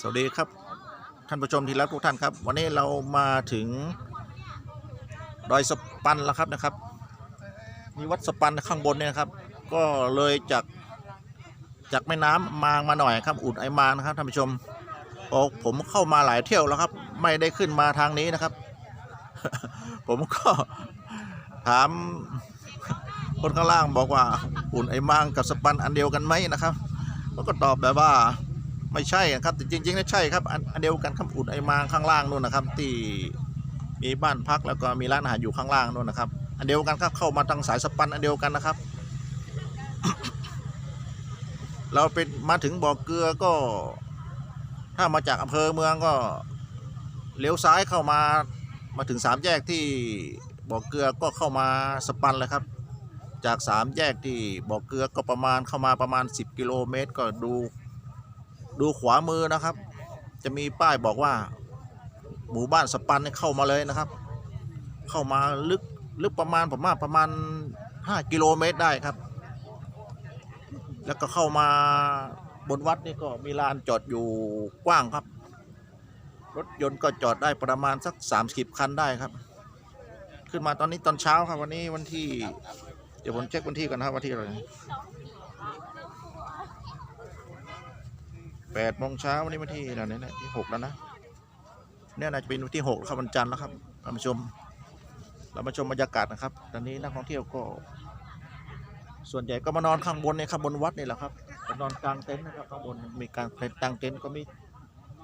สวัสดีครับท่านผู้ชมที่รักทุกท่านครับ วันนี้เรามาถึงดอยสปันแล้วครับนะครับมีวัดสปันข้างบนเนี่ยครับ ก็เลยจากจากแม่น้ำมางมาหน่อยครับอุดไอมางนะครับท่านผู้ชมโอ้ผมเข้ามาหลายเที่ยวแล้วครับ ไม่ได้ขึ้นมาทางนี้นะครับ ผมก็ถามคนข้างล่างบอกว่าอุ่นไอมางกับสปันอันเดียวกันไหมนะครับเขาก็ตอบแบบว่า ไม่ใช่ครับแต่จริงๆแล้วใช่ครับอันอันเดียวกันครับอุ่นไอมางข้างล่างนู่นนะครับ ที่มีบ้านพักแล้วก็มีร้านอาหารอยู่ข้างล่างนู่นนะครับ อันเดียวกันครับเข้ามาทางสายสปันอันเดียวกันนะครับ เราเป็นมาถึงบ่อเกลือก็ ถ้ามาจากอำเภอเมืองก็เลี้ยวซ้ายเข้ามามาถึงสามแยกที่บ่อเกลือก็เข้ามาสปันเลยครับ จากสามแยกที่บ่อเกลือก็ประมาณเข้ามาประมาณ 10 กิโลเมตร ก็ดู ดูขวามือนะครับ จะมีป้ายบอกว่า หมู่บ้านสปันเนี่ยเข้ามาเลยนะครับ เข้ามาลึกลึกประมาณผมว่าประมาณ 5 กิโลเมตรได้ครับ แล้วก็เข้ามาบนวัดนี่ก็มีลานจอดอยู่กว้างครับ รถยนต์ก็จอดได้ประมาณสัก30คันได้ครับ ขึ้นมาตอนนี้ตอนเช้าครับวันนี้วันที่ เดี๋ยวผมเช็ควันที่ก่อนนะครับวันที่อะไร แปดโมงเช้าวันนี้วันที่อะไรเนี่ยที่หกแล้วนะเนี่ยน่าจะเป็นวันที่หกวครับวันจันทร์แล้วครับเรามาชม เรามาชมบรรยากาศนะครับ ตอนนี้นักท่องเที่ยวก็ ส่วนใหญ่ก็มานอนข้างบนในข้างบนวัดนี่แหละครับนอนกลางเต็นท์นะครับข้างบนมีการเต็นท์กลางเต็นท์ก็มี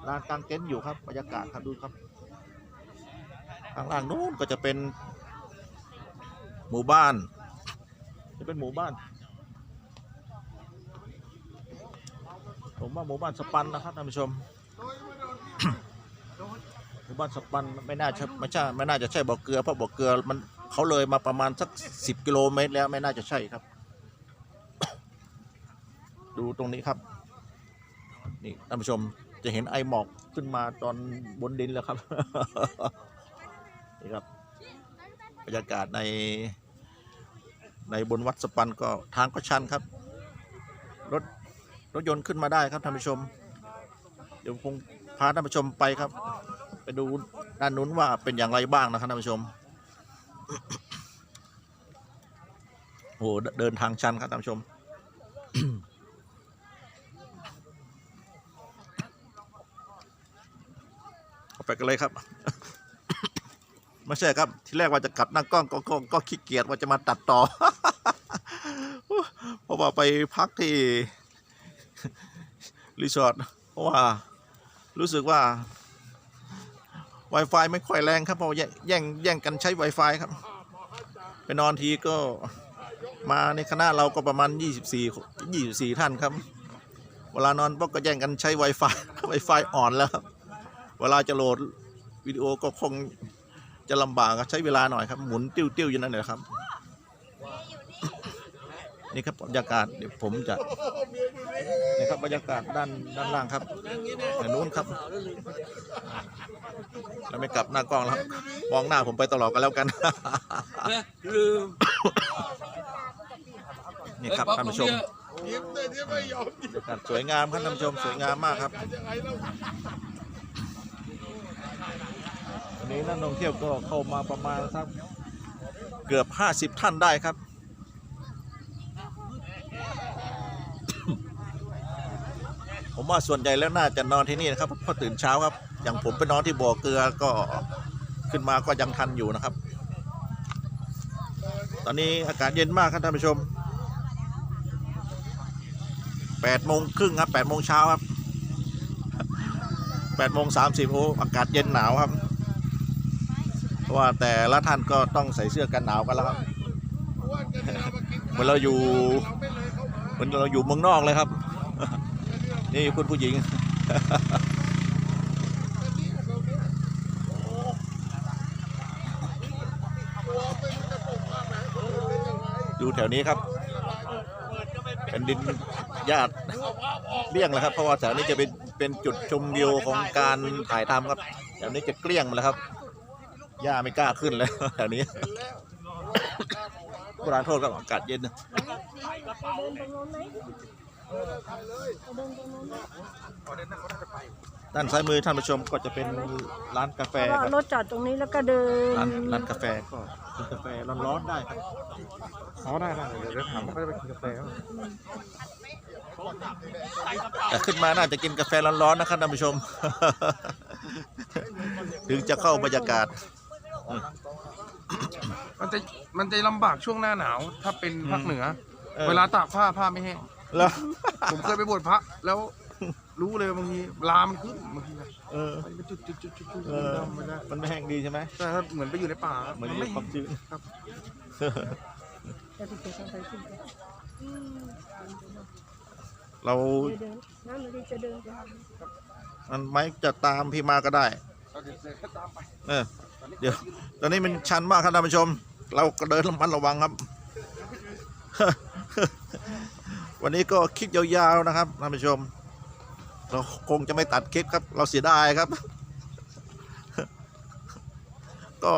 ลานกลางเต็นท์อยู่ครับบรรยากาศครับดูครับข้างล่างนู้นก็จะเป็น หมู่บ้าน จะเป็นหมู่บ้าน ผมว่าหมู่บ้านสปันนะครับท่านผู้ชม หมู่บ้านสปันไม่น่าใช่ไม่ใช่ไม่น่าจะใช่บ่อเกลือเพราะบ่อเกลือมันเขาเลยมาประมาณสักสิบกิโลเมตรแล้วไม่น่าจะใช่ครับ ดูตรงนี้ครับ นี่ท่านผู้ชมจะเห็นไอหมอกขึ้นมาตอนบนดินแล้วครับ นี่ครับบรรยากาศในในบนวัดสปันก็ทางก็ชันครับ รถ รถยนต์ขึ้นมาได้ครับท่านผู้ชม เดี๋ยวคงพาท่านผู้ชมไปครับ ไปดูด้านนู้นว่าเป็นอย่างไรบ้างนะครับท่านผู้ชมโอ้โหเดินทางชันครับท่านผู้ชมเอาไปกันเลยครับไม่ใช่ครับ ที่แรกว่าจะกลับหน้ากล้องก็ก็ก็ขี้เกียจว่าจะมาตัดต่อ เพราะว่าไปพักที่ รีสอร์ทเพราะว่ารู้สึกว่า Wi-Fi ไม่ค่อยแรงครับเพราะแย่งแย่งกันใช้ Wi-Fi ครับ ไปนอนทีก็มาในคณะเราก็ประมาณ 24 24 ท่านครับ เวลานอนปุ๊บก็แย่งกันใช้ Wi-Fi Wi-Fi อ่อนแล้วครับ เวลาจะโหลดวิดีโอก็คงจะลำบากใช้เวลาหน่อยครับ หมุนติ้วติ้วๆอยู่นั่นแหละครับ นี่ครับบรรยากาศเดี๋ยวผมจะนี่ครับบรรยากาศด้านด้านล่างครับด้านนู้นครับเราไม่กลับหน้ากล้องแล้วครับมองหน้าผมไปตลอดกันแล้วกันลืมนี่ครับท่านผู้ชมยิ้มเลยที่ไม่ยอมยิ้มบรรยากาศสวยงามครับท่านผู้ชมสวยงามมากครับยังไงเราวันนี้นักท่องเที่ยวก็เข้ามาประมาณสักเกือบ 50 ท่านได้ครับ ผมว่าส่วนใหญ่แล้วน่าจะนอนที่นี่นะครับเพราะตื่นเช้าครับ อย่างผมไปนอนที่บ่อเกลือก็ขึ้นมาก็ยังทันอยู่นะครับ ตอนนี้อากาศเย็นมากครับท่านผู้ชม8โมงครึ่งครับ8โมงเช้าครับ8โมง30โอ้อากาศเย็นหนาวครับเพราะว่าแต่ละท่านก็ต้องใส่เสื้อกันหนาวกันแล้วครับเหมือนเราอยู่เหมือนเราอยู่เมืองนอกเลยครับ นี่คุณผู้หญิง อยู่แถวนี้ครับเป็นดินญาติเลี่ยงแล้วครับ เพราะว่าแถวนี้จะเป็นเป็นจุดชมวิวของการถ่ายทำครับแถวนี้จะเกลี้ยงมดแล้วครับหญ้าไม่กล้าขึ้นเลยแถวนี้โบราณโทษครับอากาศเย็นเดินตรงโน้นไหมเดินตรงโน้นไหมด้านซ้ายมือท่านผู้ชมก็จะเป็นร้านกาแฟก็ครับรถจอดตรงนี้แล้วก็เดินร้านร้านกาแฟก็กินกาแฟร้อนๆได้ครับอ๋อได้ได้เดี๋ยวเดี๋ยวถามว่าเขาจะไปกินกาแฟไหมแต่ขึ้นมาน่าจะกินกาแฟร้อนๆนะครับท่านผู้ชม ถึงจะเข้าบรรยากาศ มันจะมันจะลำบากช่วงหน้าหนาว ถ้าเป็นภาคเหนือออเวลาตากผ้าผ้าไม่แห้ง แล้วผมเคยไปบวชพระ แล้วรู้เลยบางทีลามันขึ้นบางทีนะเออมันเป็นจุดจุดจุดจุดจุดเออดำไม่ได้มันไม่แห้งดีใช่ไหมแต่ถ้าเหมือนไปอยู่ในป่าเหมือนมันมีไม่ความชื้นครับแต่ที่เกิดอะไรขึ้นก็อืมเราเดินน้ำมันดีจะเดินไปมันไม่จะตามพี่มาก็ได้เอาเดี๋ยวเดี๋ยวก็ตามไปเออเดี๋ยว ตอนนี้มันชันมากครับท่านผู้ชม เราก็เดินระมัดระวังครับ วันนี้ก็คลิปยาวๆนะครับท่านผู้ชม เราคงจะไม่ตัดคลิปครับ เราเสียดายครับ ก็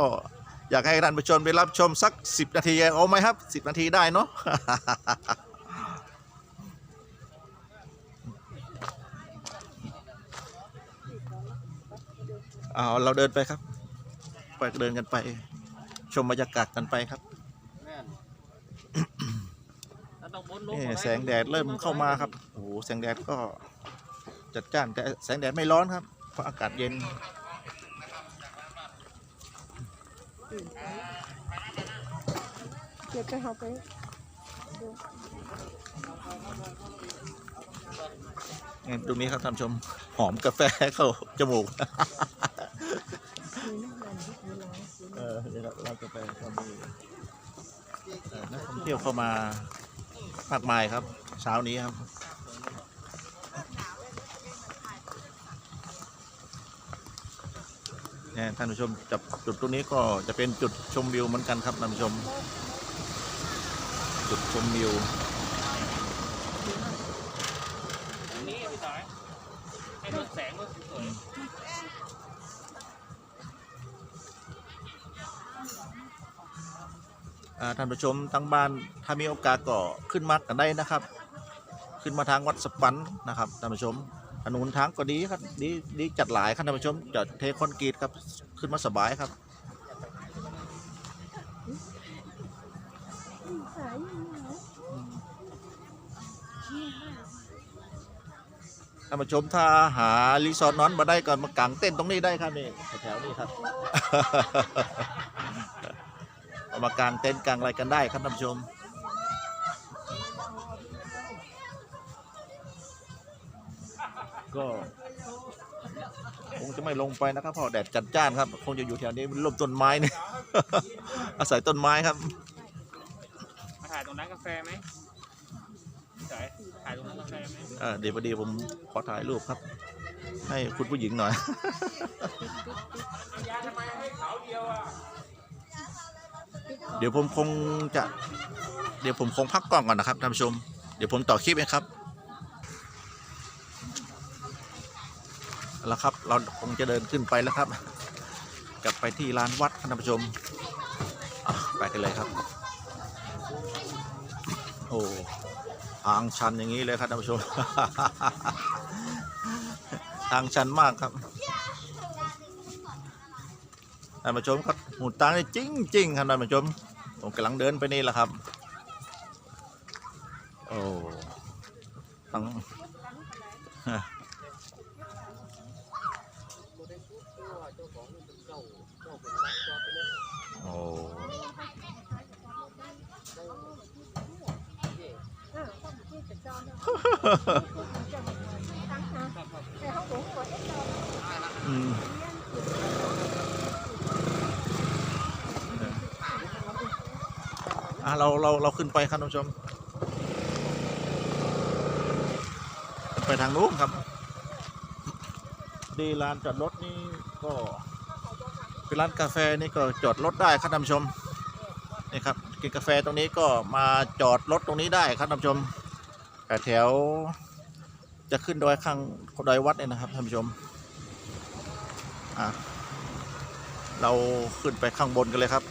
อยากให้ท่านผู้ชมได้รับชมสัก 10 นาทีเอาไหมครับ 10 นาทีได้เนาะเอาเราเดินไปครับ ไปเดินกันไป ชมบรรยากาศกันไปครับ นี่แสงแดดเริ่มเข้ามาครับโอ้โหแสงแดดก็จัดจ้านแต่แสงแดดไม่ร้อนครับ เพราะอากาศเย็นเดี๋ยวจะเอาไปนี่ตรงนี้ครับท่านผู้ชมหอมกาแฟเข้าจมูกเออเดี๋ยวเราเราจะไปก็มีเอ่อนักท่องเที่ยวเข้ามา มากมายครับ เช้านี้ครับ เนี่ยท่านผู้ชมจับจุดตรงนี้ก็จะเป็นจุดชมวิวเหมือนกันครับท่านผู้ชม จุดชมวิว นี่พี่ต่อยให้เลือกแสงก็สวย อ่า ท่านผู้ชมทั้งบ้านถ้ามีโอกาสก็ขึ้นมากันได้นะครับ ขึ้นมาทางวัดสปันนะครับท่านผู้ชมถนนทางก็ดีครับดีดีจัดหลายครับท่านผู้ชมจอดเทคอนกรีตครับขึ้นมาสบายครับท่านผู้ชมถ้าหารีสอร์ทนอนมาได้ก็มากางเต้นท์ตรงนี้ได้ครับนี่แถวๆนี้ครับ เอามากางเต็นท์กางอะไรกันได้ครับท่านผู้ชม ก็คงจะไม่ลงไปนะครับเพราะแดดจัดจ้านครับ คงจะอยู่แถวนี้ร่มต้นไม้เนี่ย อาศัยต้นไม้ครับมาถ่ายตรงนั้นกาแฟไหมพี่ต่อยถ่ายตรงนั้นกาแฟไหมอ่าเดี๋ยวพอดีผมขอถ่ายรูปครับ ให้คุณผู้หญิงหน่อยเดี๋ยว เดี๋ยวผมคงจะ เดี๋ยวผมคงพักกล้องก่อนนะครับท่านผู้ชม เดี๋ยวผมต่อคลิปเองครับเอาละครับ เราคงจะเดินขึ้นไปแล้วครับ กลับไปที่ลานวัดท่านผู้ชมไปกันเลยครับ โอ้ทางชันอย่างนี้เลยครับท่านผู้ชม ทางชันมากครับ ท่านผู้ชมครับหมุนตางนี่จริงจริงๆครับท่านผู้ชมผมกำลังเดินไปนี่แหละครับโอ้ตั้งฮะโอ้อ่าต้องที่จะจอดนะแต่เขาบอกว่าเอ๊ะจอด อืมอะ เราเราเราขึ้นไปครับท่านผู้ชม ไปทางนู้นครับ ดีลานจอดรถนี่ก็เป็นร้านกาแฟนี่ก็จอดรถได้ครับท่านผู้ชมนี่ครับกินกาแฟตรงนี้ก็มาจอดรถตรงนี้ได้ครับท่านผู้ชมแต่แถวจะขึ้นดอยข้างดอยวัดเนี่ยนะครับท่านผู้ชมอะเราขึ้นไปข้างบนกันเลยครับ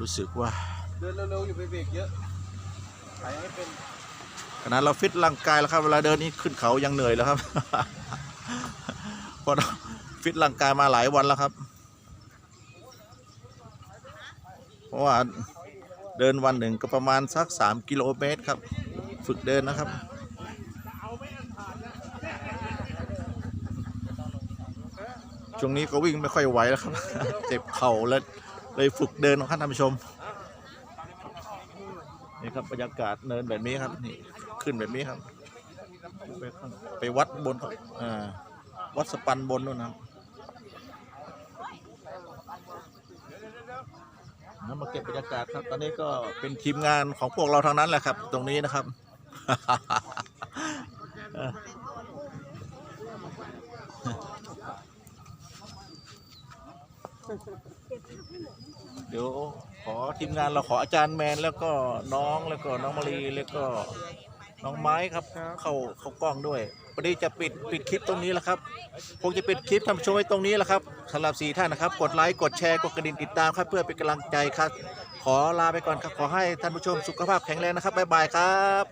รู้สึกว่า เดินเร็วๆอยู่าไปเบรกเยอะขายให้เป็นขนาดเราฟิตร่างกายแล้วครับ เวลาเดินนี่ขึ้นเขายังเหนื่อยแล้วครับ เพราะเราฟิตร่างกายมาหลายวันแล้วครับ เพราะว่าเดินวันหนึ่งก็ประมาณสักสามกิโลเมตรครับ ฝึกเดินนะครับ ช่วงนี้ก็วิ่งไม่ค่อยไหวแล้วครับ เจ็บเข่าแล้ว เลยฝึกเดินครับท่านผู้ชมนี่ครับบรรยากาศเนินแบบนี้ครับนี่ขึ้นแบบนี้ครับไปข้างไปวัดบนอ่าวัดสปันบนนู่นนะครับมาเก็บบรรยากาศครับ ตอนนี้ก็เป็นทีมงานของพวกเราทางนั้นแหละครับ ตรงนี้นะครับ เดี๋ยวขอทีมงานเราขออาจารย์แมนแล้วก็น้องแล้วก็น้องมารีแล้วก็น้องไม้ครับ เข้าเข้ากล้องด้วยวันนี้จะปิดปิดคลิปตรงนี้แล้วครับคงจะปิดคลิปทำโชว์ไว้ตรงนี้แหละครับสำหรับสี่ท่านนะครับ กดไลค์กดแชร์กดกระดิ่งติดตามครับเพื่อเป็นกำลังใจครับ ขอลาไปก่อนครับขอให้ท่านผู้ชมสุขภาพแข็งแรงนะครับบ๊ายบายครับ